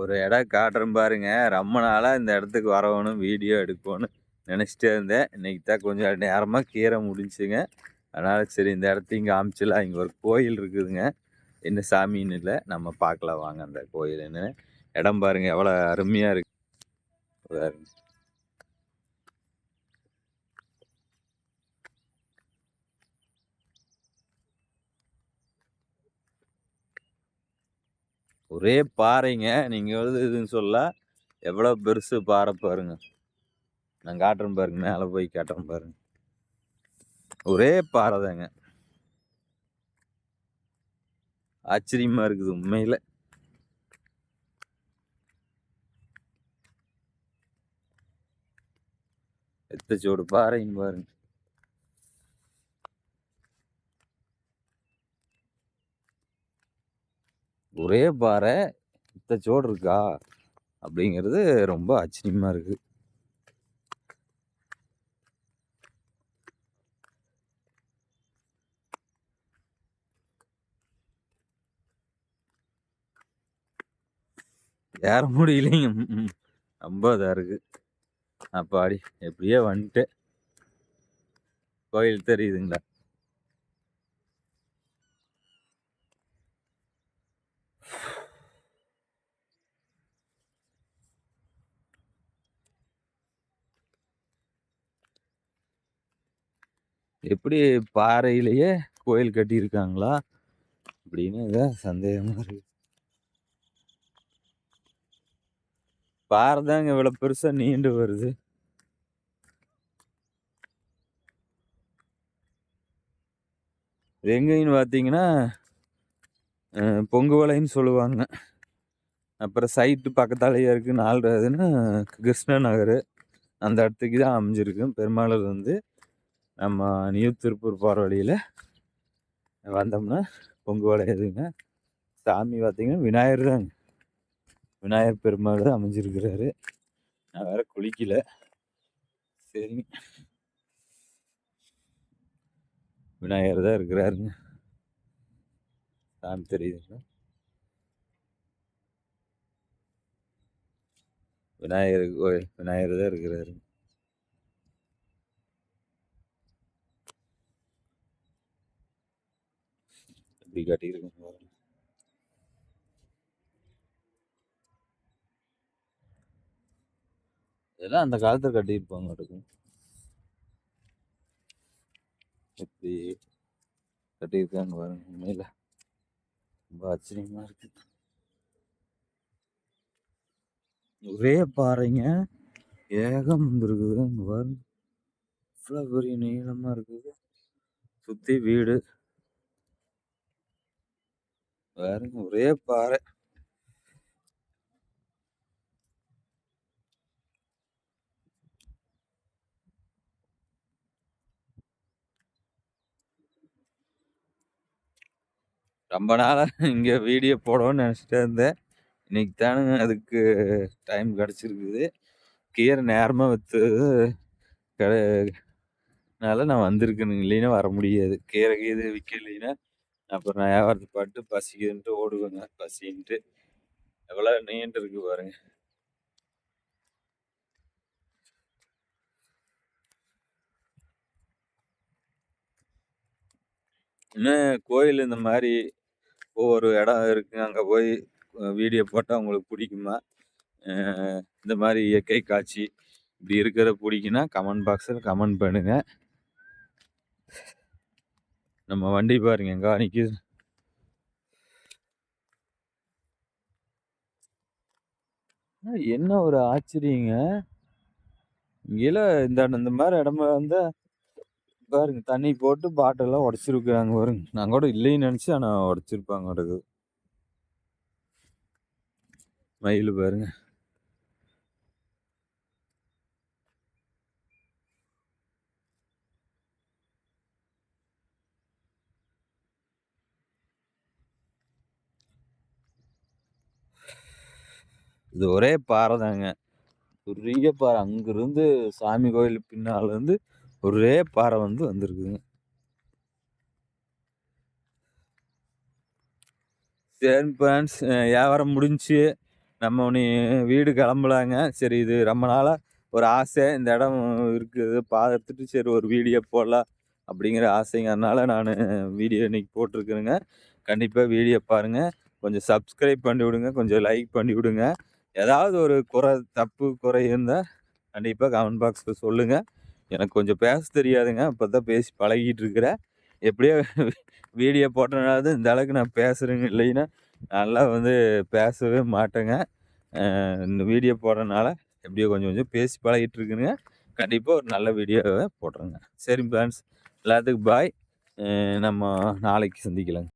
ஒரு இடம் காட்டுறேன் பாருங்க. ரொம்ப நாளாக இந்த இடத்துக்கு வரவணும் வீடியோ எடுக்கணும்னு நினச்சிட்டே இருந்தேன். இன்றைக்கி தான் கொஞ்சம் நேரமாக கீரை முடிஞ்சுங்க அதனால் சரி இந்த இடத்தையும் காமிச்சிடலாம் இங்கே ஒரு கோயில் இருக்குதுங்க. என்ன சாமின்னு இல்லை நம்ம பார்க்கலாம். வாங்க அந்த கோயிலுன்னு. இடம் பாருங்கள் எவ்வளோ அருமையாக இருக்குது ஒரே பாறைங்க. நீங்கள் வந்து இதுன்னு சொல்ல எவ்வளோ பெருசு பாறை பாருங்க. நான் காட்டுறேன் பாருங்க மேலே போய் காட்டுறேன் பாருங்க. ஒரே பாறை தாங்க. ஆச்சரியமாக இருக்குது உண்மையில். எத்தச்சோடு பாறையும் பாருங்க. ஒரே பாறை இத்த சோடு இருக்கா? அப்படிங்கிறது ரொம்ப ஆச்சரியமா இருக்கு. ஏற முடியலைங்க. ரொம்ப இதாக இருக்கு. அப்பாடி எப்படியோ வந்துட்டு கோயில் தெரியுதுங்களா? எப்படி பாறையிலேயே கோயில் கட்டியிருக்காங்களா அப்படின்னு இதான் சந்தேகமாக இருக்கு. பாறை தாங்க இவ்வளோ பெருசாக நீண்டு வருது. எங்கேன்னு பார்த்தீங்கன்னா அஹ், பொங்கு வலைன்னு சொல்லுவாங்க. அப்புறம் சைட்டு பக்கத்தாலேயே இருக்குது நாலு இதுன்னு கிருஷ்ண நகர். அந்த இடத்துக்கு தான் அமைஞ்சிருக்கு. பெருமாளூர் வந்து நம்ம நியூ திருப்பூர் போகிற வழியில் வந்தோம்னா பொங்கு வளையதுங்க சாமி பார்த்திங்கன்னா விநாயகர் தாங்க. விநாயகர் பெருமாள் தான் அமைஞ்சிருக்கிறாரு. நான் வேற குளிக்கல. சரிங்க விநாயகர் தான் இருக்கிறாருங்க. சாமி தெரியுதுங்களா? விநாயகர் கோயில் விநாயகர் தான் இருக்கிறாருங்க எப்படி காட்டியிருக்கேன். பாருங்க. இதெல்லாம் அந்த காலத்துல கட்டியிருப்பாங்க இருக்கும். எப்படி கட்டியிருக்காங்க பாருங்க உண்மையில. ரொம்ப ஆச்சரியமா இருக்கு. ஒரே பாறைங்க. ஏகம் வந்துருக்குது அங்க பாருங்க. இவ்வளோ பெரிய நீளமா இருக்குது. சுத்தி வீடு. பாருங்க ஒரே பாறை. ரொம்ப நாளா இங்க வீடியோ போடணும்னு நினச்சிட்டே இருந்தேன். இன்னைக்கு தானுங்க அதுக்கு டைம் கிடச்சிருக்குது. கீரை நேரமாக வைத்தது னால நான் வந்திருக்கேனுங்க. இல்லைன்னா வர முடியாது. கீரை கீது விற்கலைன்னா அப்புறம் நான் வியாபாரத்தை பாட்டு பசிக்குதுன்ட்டு ஓடுவேங்க பசின்ட்டு எவ்வளோ நீண்டு இருக்கு பாருங்க. இன்னும் கோயில் இந்த மாதிரி ஒவ்வொரு இடம் இருக்குங்க அங்கே போய் வீடியோ போட்டால் உங்களுக்கு பிடிக்குமா? இந்த மாதிரி இயற்கை காட்சி இப்படி இருக்கிறத பிடிக்குன்னா கமெண்ட் பாக்ஸில் கமெண்ட் பண்ணுங்க. நம்ம வண்டி பாருங்க எங்க நிற்கிது என்ன ஒரு ஆச்சரியங்க. இங்கெல்லாம் இந்த இந்த மாதிரி இடமா வந்து பாருங்க தண்ணி போட்டு பாட்டெல்லாம் உடச்சிருக்குறாங்க பாருங்க. நான் கூட இல்லைன்னு நினச்சி ஆனால் உடச்சிருப்பாங்க இருக்குது மயில் பாருங்க. இது ஒரே பாறை தாங்க. பெரிய பாறை. அங்கேருந்து சாமி கோயில் பின்னாலேருந்து ஒரே பாறை வந்து வந்திருக்குங்க. சரி ஃப்ரெண்ட்ஸ் வியாபாரம் முடிஞ்சு நம்ம நீ வீடு கிளம்பலாங்க. சரி இது ரொம்ப நாளாக ஒரு ஆசை. இந்த இடம் இருக்குது. பார்த்துட்டு சரி ஒரு வீடியோ போடலாம் அப்படிங்கிற ஆசைங்கிறனால நான் வீடியோ இன்னைக்கு போட்டிருக்கிறேங்க. கண்டிப்பாக வீடியோ பாருங்கள் கொஞ்சம் சப்ஸ்கிரைப் பண்ணி விடுங்க கொஞ்சம் லைக் பண்ணி விடுங்க ஏதாவது ஒரு குறை தப்பு குறை இருந்தால் கண்டிப்பாக கமெண்ட் பாக்ஸில் சொல்லுங்கள் எனக்கு கொஞ்சம் பேச தெரியாதுங்க. இப்போ தான் பேசி பழகிட்டு இருக்கிறேன். எப்படியோ வீடியோ போட்டனால இந்த அளவுக்கு நான் பேசுகிறேங்க இல்லைன்னா நல்லா வந்து பேசவே மாட்டேங்க. இந்த வீடியோ போடுறதுனால எப்படியோ கொஞ்சம் கொஞ்சம் பேசி பழகிட்டு இருக்குங்க. கண்டிப்பாக ஒரு நல்ல வீடியோவை போடுறேங்க. சரி ஃப்ரெண்ட்ஸ் எல்லாத்துக்கும் பாய் நம்ம நாளைக்கு சந்திக்கலாங்க.